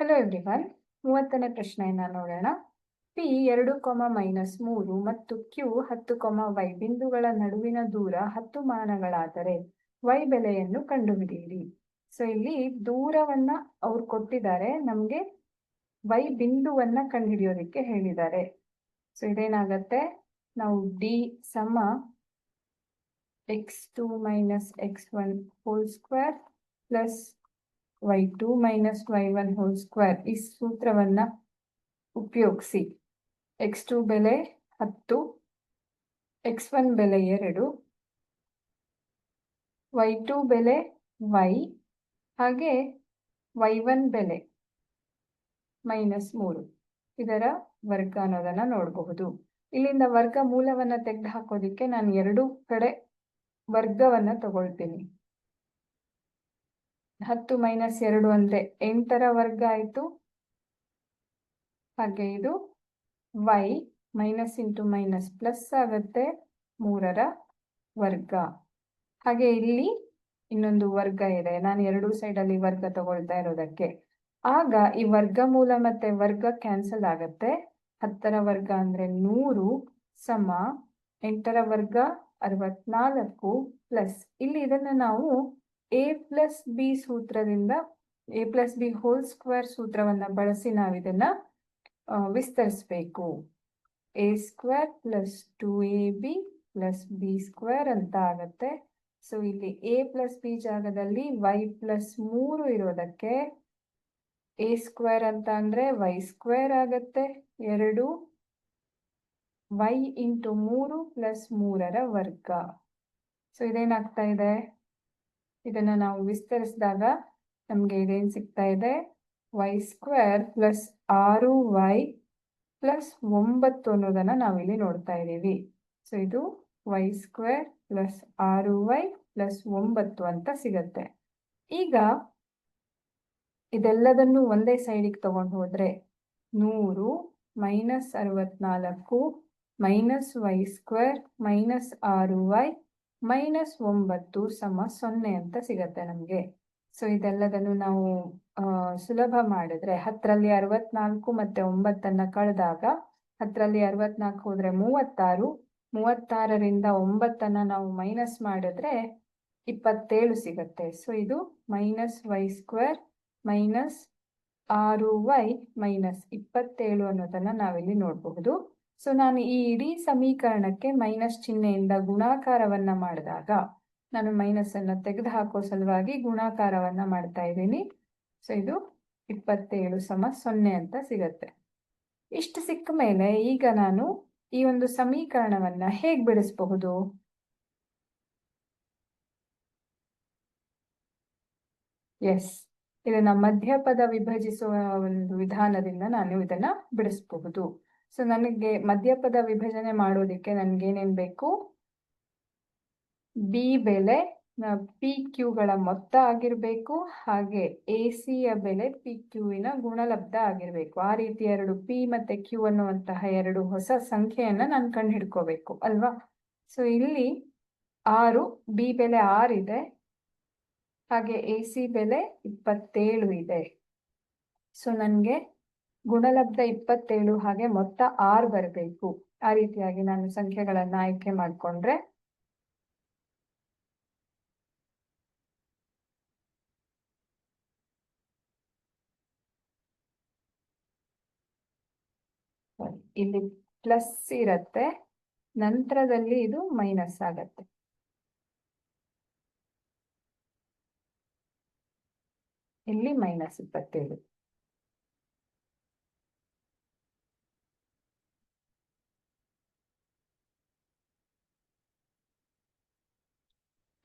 Hello everyone ಮೂವತ್ತನೇ ಪ್ರಶ್ನೆಯನ್ನ ನೋಡೋಣ. ಪಿ ಎರಡು ಕೊಮ ಮೈನಸ್ ಮೂರು ಮತ್ತು ಕ್ಯೂ ಹತ್ತು ಕೊಮ ವೈ ಬಿಂದುಗಳ ನಡುವಿನ ದೂರ ಹತ್ತು ಮಾನಗಳಾದರೆ ವೈ ಬೆಲೆಯನ್ನು ಕಂಡುಹಿಡಿಯಿರಿ. ಸೊ ಇಲ್ಲಿ ದೂರವನ್ನ ಅವ್ರು ಕೊಟ್ಟಿದ್ದಾರೆ. ನಮ್ಗೆ ವೈ ಬಿಂದುವನ್ನ ಕಂಡುಹಿಡಿಯೋದಕ್ಕೆ ಹೇಳಿದ್ದಾರೆ. ಸೊ ಇದೇನಾಗತ್ತೆ? ನಾವು ಡಿ ಸಮ X two minus X one whole square plus Y two minus Y one whole square ಈ ಸೂತ್ರವನ್ನ ಉಪಯೋಗಿಸಿ. ಎಕ್ಸ್ ಟು ಬೆಲೆ ಹತ್ತು ಎಕ್ಸ್ ಒನ್ ಬೆಲೆ ಎರಡು ವೈ ಟು ಬೆಲೆ ವೈ ಹಾಗೆ ವೈ ಒನ್ ಬೆಲೆ ಮೈನಸ್ ಮೂರು. ಇದರ ವರ್ಗ ಅನ್ನೋದನ್ನ ನೋಡಬಹುದು. ಇಲ್ಲಿಂದ ವರ್ಗ ಮೂಲವನ್ನು ತೆಗೆದು ಹಾಕೋದಿಕ್ಕೆ ನಾನು ಎರಡು ಕಡೆ ವರ್ಗವನ್ನ ತಗೊಳ್ತೀನಿ. ಹತ್ತು ಮೈನಸ್ ಎರಡು ಅಂದ್ರೆ ಎಂಟರ ವರ್ಗ ಆಯ್ತು. ಹಾಗೆ ಇದು Y minus into minus plus ಆಗುತ್ತೆ ಮೂರರ ವರ್ಗ. ಹಾಗೆ ಇಲ್ಲಿ ಇನ್ನೊಂದು ವರ್ಗ ಇದೆ. ನಾನು ಎರಡು ಸೈಡ್ ಅಲ್ಲಿ ವರ್ಗ ತಗೊಳ್ತಾ ಇರೋದಕ್ಕೆ. ಆಗ ಈ ವರ್ಗಮೂಲ ಮತ್ತೆ ವರ್ಗ ಕ್ಯಾನ್ಸಲ್ ಆಗತ್ತೆ. ಹತ್ತರ ವರ್ಗ ಅಂದ್ರೆ ನೂರು ಸಮ ಎಂಟರ ವರ್ಗ ಅರವತ್ನಾಲ್ಕು ಪ್ಲಸ್. ಇಲ್ಲಿ ಇದನ್ನ ನಾವು ಎ ಪ್ಲಸ್ ಬಿ ಸೂತ್ರದಿಂದ A plus B whole square ಸೂತ್ರವನ್ನು ಬಳಸಿ ನಾವು ಇದನ್ನ ವಿಸ್ತರಿಸಬೇಕು. A square plus two A B plus B square ಅಂತ ಆಗತ್ತೆ. ಸೊ ಇಲ್ಲಿ ಎ ಪ್ಲಸ್ ಬಿ ಜಾಗದಲ್ಲಿ ವೈ ಪ್ಲಸ್ ಮೂರು ಇರೋದಕ್ಕೆ ಎ ಸ್ಕ್ವೇರ್ ಅಂತ ಅಂದರೆ ವೈ ಸ್ಕ್ವೇರ್ ಆಗತ್ತೆ. ಎರಡು ವೈ ಇಂಟು ಮೂರು ಪ್ಲಸ್ ಮೂರರ ವರ್ಗ. ಸೊ ಇದೇನಾಗ್ತಾ ಇದೆ? ಇದನ್ನ ನಾವು ವಿಸ್ತರಿಸಿದಾಗ ನಮಗೆ ಇದೇನು ಸಿಗ್ತಾ ಇದೆ? ವೈ ಸ್ಕ್ವೇರ್ ಪ್ಲಸ್ ಆರು ವೈ ಪ್ಲಸ್ ಒಂಬತ್ತು ಅನ್ನೋದನ್ನು ನಾವಿಲ್ಲಿ ನೋಡ್ತಾ ಇದ್ದೀವಿ. ಸೊ ಇದು ವೈ ಸ್ಕ್ವೇರ್ ಪ್ಲಸ್ ಆರು ವೈ ಪ್ಲಸ್ ಒಂಬತ್ತು ಅಂತ ಸಿಗತ್ತೆ. ಈಗ ಇದೆಲ್ಲದನ್ನು ಒಂದೇ ಸೈಡಿಗೆ ತಗೊಂಡು ಹೋದರೆ ನೂರು ಮೈನಸ್ ಅರವತ್ನಾಲ್ಕು ಮೈನಸ್ ವೈ ಸ್ಕ್ವೇರ್ ಮೈನಸ್ ಆರು ವೈ ಮೈನಸ್ ಒಂಬತ್ತು ಸಮ ಸೊನ್ನೆ ಅಂತ ಸಿಗತ್ತೆ ನಮಗೆ. ಸೊ ಇದೆಲ್ಲದನ್ನು ನಾವು ಸುಲಭ ಮಾಡಿದ್ರೆ ಹತ್ತರಲ್ಲಿ ಅರವತ್ನಾಲ್ಕು ಮತ್ತೆ ಒಂಬತ್ತನ್ನ ಕಳೆದಾಗ ಹತ್ತರಲ್ಲಿ ಅರವತ್ನಾಲ್ಕು ಹೋದ್ರೆ ಮೂವತ್ತಾರು. ಮೂವತ್ತಾರರಿಂದ ಒಂಬತ್ತನ್ನ ನಾವು ಮೈನಸ್ ಮಾಡಿದ್ರೆ ಇಪ್ಪತ್ತೇಳು ಸಿಗತ್ತೆ. ಸೊ ಇದು ಮೈನಸ್ ವೈ ಸ್ಕ್ವೇರ್ ಮೈನಸ್ ಆರು ವೈ ಮೈನಸ್ ಇಪ್ಪತ್ತೇಳು ಅನ್ನೋದನ್ನ ನಾವಿಲ್ಲಿ ನೋಡಬಹುದು. ಸೊ ನಾನು ಈ ಇಡೀ ಸಮೀಕರಣಕ್ಕೆ ಮೈನಸ್ ಚಿಹ್ನೆಯಿಂದ ಗುಣಾಕಾರವನ್ನ ಮಾಡಿದಾಗ, ನಾನು ಮೈನಸ್ ಅನ್ನ ತೆಗೆದು ಹಾಕೋ ಸಲುವಾಗಿ ಗುಣಾಕಾರವನ್ನ ಮಾಡ್ತಾ ಇದ್ದೀನಿ. ಸೊ ಇದು ಇಪ್ಪತ್ತೇಳು ಸಮ ಸೊನ್ನೆ ಅಂತ ಸಿಗತ್ತೆ. ಇಷ್ಟು ಸಿಕ್ಕ ಮೇಲೆ ಈಗ ನಾನು ಈ ಒಂದು ಸಮೀಕರಣವನ್ನ ಹೇಗೆ ಬಿಡಿಸಬಹುದು? ಎಸ್ ಇದನ್ನ ಮಧ್ಯಪದ ವಿಭಜಿಸುವ ಒಂದು ವಿಧಾನದಿಂದ ನಾನು ಇದನ್ನ ಬಿಡಿಸಬಹುದು. ಸೊ ನನಗೆ ಮಧ್ಯಪದ ವಿಭಜನೆ ಮಾಡೋದಿಕ್ಕೆ ನನ್ಗೇನೇನ್ ಬೇಕು? ಬಿ ಬೆಲೆ ಪಿ ಕ್ಯೂಗಳ ಮೊತ್ತ ಆಗಿರ್ಬೇಕು, ಹಾಗೆ ಎ ಸಿಯ ಬೆಲೆ ಪಿ ಕ್ಯೂವಿನ ಗುಣಲಬ್ಧ ಆಗಿರಬೇಕು. ಆ ರೀತಿ ಎರಡು ಪಿ ಮತ್ತೆ ಕ್ಯೂ ಅನ್ನುವಂತಹ ಎರಡು ಹೊಸ ಸಂಖ್ಯೆಯನ್ನ ನಾನು ಕಂಡು ಹಿಡ್ಕೋಬೇಕು ಅಲ್ವಾ? ಸೊ ಇಲ್ಲಿ ಆರು ಬಿ ಬೆಲೆ ಆರ್ ಇದೆ, ಹಾಗೆ ಎ ಸಿ ಬೆಲೆ ಇಪ್ಪತ್ತೇಳು ಇದೆ. ಸೊ ನನಗೆ ಗುಣಲಬ್ಧ ಇಪ್ಪತ್ತೇಳು ಹಾಗೆ ಮೊತ್ತ ಆರ್ ಬರಬೇಕು. ಆ ರೀತಿಯಾಗಿ ನಾನು ಸಂಖ್ಯೆಗಳನ್ನ ಆಯ್ಕೆ ಮಾಡಿಕೊಂಡ್ರೆ ಇಲ್ಲಿ ಪ್ಲಸ್ ಇರತ್ತೆ, ನಂತರದಲ್ಲಿ ಇದು ಮೈನಸ್ ಆಗತ್ತೆ. ಇಲ್ಲಿ ಮೈನಸ್ ಇಪ್ಪತ್ತೇಳು.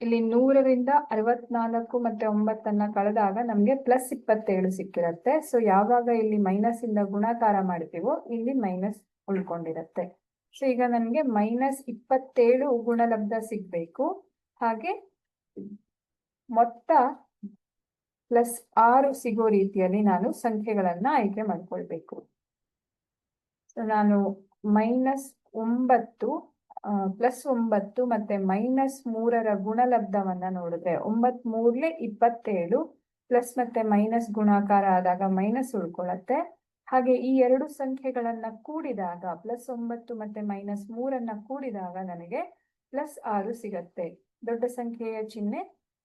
ಇಲ್ಲಿ ನೂರರಿಂದ ಅರವತ್ನಾಲ್ಕು ಮತ್ತೆ ಒಂಬತ್ತನ್ನ ಕಳೆದಾಗ ನಮ್ಗೆ ಪ್ಲಸ್ ಇಪ್ಪತ್ತೇಳು ಸಿಕ್ಕಿರತ್ತೆ. ಸೊ ಯಾವಾಗ ಇಲ್ಲಿ ಮೈನಸ್ ಇಂದ ಗುಣಾಕಾರ ಮಾಡ್ತೀವೋ ಇಲ್ಲಿ ಮೈನಸ್ ಉಳ್ಕೊಂಡಿರತ್ತೆ. ಸೊ ಈಗ ನನ್ಗೆ ಮೈನಸ್ ಇಪ್ಪತ್ತೇಳು ಗುಣಲಬ್ಧ ಸಿಗ್ಬೇಕು. ಹಾಗೆ ಮೊತ್ತ ಪ್ಲಸ್ ಆರು ಸಿಗೋ ರೀತಿಯಲ್ಲಿ ನಾನು ಸಂಖ್ಯೆಗಳನ್ನ ಆಯ್ಕೆ ಮಾಡ್ಕೊಳ್ಬೇಕು. ಸೊ ನಾನು ಮೈನಸ್ ಒಂಬತ್ತು ಪ್ಲಸ್ ಒಂಬತ್ತು ಮತ್ತೆ ಮೈನಸ್ ಮೂರರ ಗುಣಲಬ್ಧವನ್ನ ನೋಡಿದ್ರೆ ಒಂಬತ್ ಮೂರ್ಲೆ ಇಪ್ಪತ್ತೇಳು ಪ್ಲಸ್ ಮತ್ತೆ ಮೈನಸ್ ಗುಣಾಕಾರ ಆದಾಗ ಮೈನಸ್ ಉಳ್ಕೊಳ್ಳತ್ತೆ. ಹಾಗೆ ಈ ಎರಡು ಸಂಖ್ಯೆಗಳನ್ನ ಕೂಡಿದಾಗ ಪ್ಲಸ್ ಒಂಬತ್ತು ಮತ್ತೆ ಮೈನಸ್ ಮೂರನ್ನ ಕೂಡಿದಾಗ ನನಗೆ ಪ್ಲಸ್ ಆರು ಸಿಗತ್ತೆ. ದೊಡ್ಡ ಸಂಖ್ಯೆಯ ಚಿಹ್ನೆ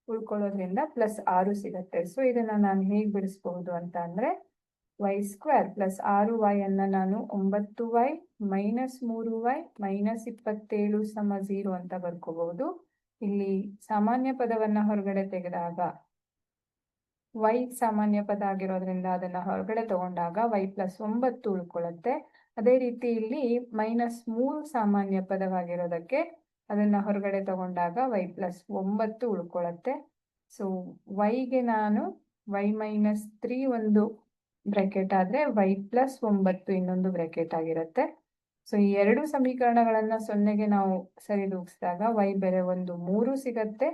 ಉಳ್ಕೊಳ್ಳೋದ್ರಿಂದ ಪ್ಲಸ್ ಆರು ಸಿಗತ್ತೆ. ಸೊ ಇದನ್ನ ನಾನು ಹೇಗೆ ಬಿಡಿಸ್ಬಹುದು ಅಂತ ಅಂದ್ರೆ ವೈ ಸ್ಕ್ವೇರ್ ಪ್ಲಸ್ ಆರು ವೈ ಅನ್ನ ನಾನು ಒಂಬತ್ತು ವೈ ಮೈನಸ್ ಮೂರು ವೈ ಮೈನಸ್ ಇಪ್ಪತ್ತೇಳು ಸಮ ಝೀರೋ ಅಂತ ಬರ್ಕೋಬಹುದು. ಇಲ್ಲಿ ಸಾಮಾನ್ಯ ಪದವನ್ನ ಹೊರಗಡೆ ತೆಗೆದಾಗ ವೈ ಸಾಮಾನ್ಯ ಪದ ಆಗಿರೋದ್ರಿಂದ ಅದನ್ನ ಹೊರಗಡೆ ತಗೊಂಡಾಗ ವೈ ಪ್ಲಸ್ ಒಂಬತ್ತು ಉಳ್ಕೊಳ್ಳುತ್ತೆ. ಅದೇ ರೀತಿ ಇಲ್ಲಿ ಮೈನಸ್ ಮೂರು ಸಾಮಾನ್ಯ ಪದವಾಗಿರೋದಕ್ಕೆ ಅದನ್ನ ಹೊರಗಡೆ ತಗೊಂಡಾಗ ವೈ ಪ್ಲಸ್ ಒಂಬತ್ತು ಉಳ್ಕೊಳ್ಳುತ್ತೆ. ಸೊ ವೈಗೆ ನಾನು ವೈ ಮೈನಸ್ ತ್ರೀ ಒಂದು ಬ್ರಾಕೆಟ್ ಆದ್ರೆ ವೈ ಪ್ಲಸ್ ಒಂಬತ್ತು ಇನ್ನೊಂದು ಬ್ರಾಕೆಟ್ ಆಗಿರುತ್ತೆ. ಸೊ ಈ ಎರಡು ಸಮೀಕರಣಗಳನ್ನ ಸೊನ್ನೆಗೆ ನಾವು ಸರಿದೂಗಿಸಿದಾಗ ವೈ ಬೆಲೆ ಒಂದು ಮೂರು ಸಿಗತ್ತೆ.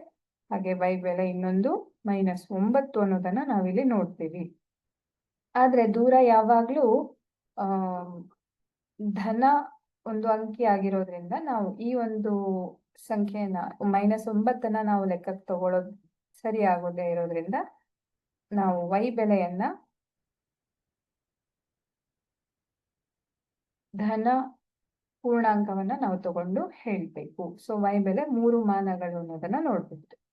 ಹಾಗೆ ವೈ ಬೆಲೆ ಇನ್ನೊಂದು ಮೈನಸ್ ಒಂಬತ್ತು ಅನ್ನೋದನ್ನ ನಾವಿಲ್ಲಿ ನೋಡ್ತೀವಿ. ಆದ್ರೆ ದೂರ ಯಾವಾಗ್ಲೂ ಆ ಧನ ಒಂದು ಅಂಕಿ ಆಗಿರೋದ್ರಿಂದ ನಾವು ಈ ಒಂದು ಸಂಖ್ಯೆನ ಮೈನಸ್ ಒಂಬತ್ತನ್ನ ನಾವು ಲೆಕ್ಕಕ್ಕೆ ತಗೊಳ್ಳೋದು ಸರಿ ಆಗೋದೇ ಇರೋದ್ರಿಂದ ನಾವು ವೈ ಬೆಲೆಯನ್ನ ಧನ ಪೂರ್ಣಾಂಕವನ್ನ ನಾವು ತಗೊಂಡು ಹೇಳ್ಬೇಕು. ಸೊ ವೈ ಬೆಲೆ ಮೂರು ಮಾನಗಳು ಅನ್ನೋದನ್ನ ನೋಡ್ಬೇಕು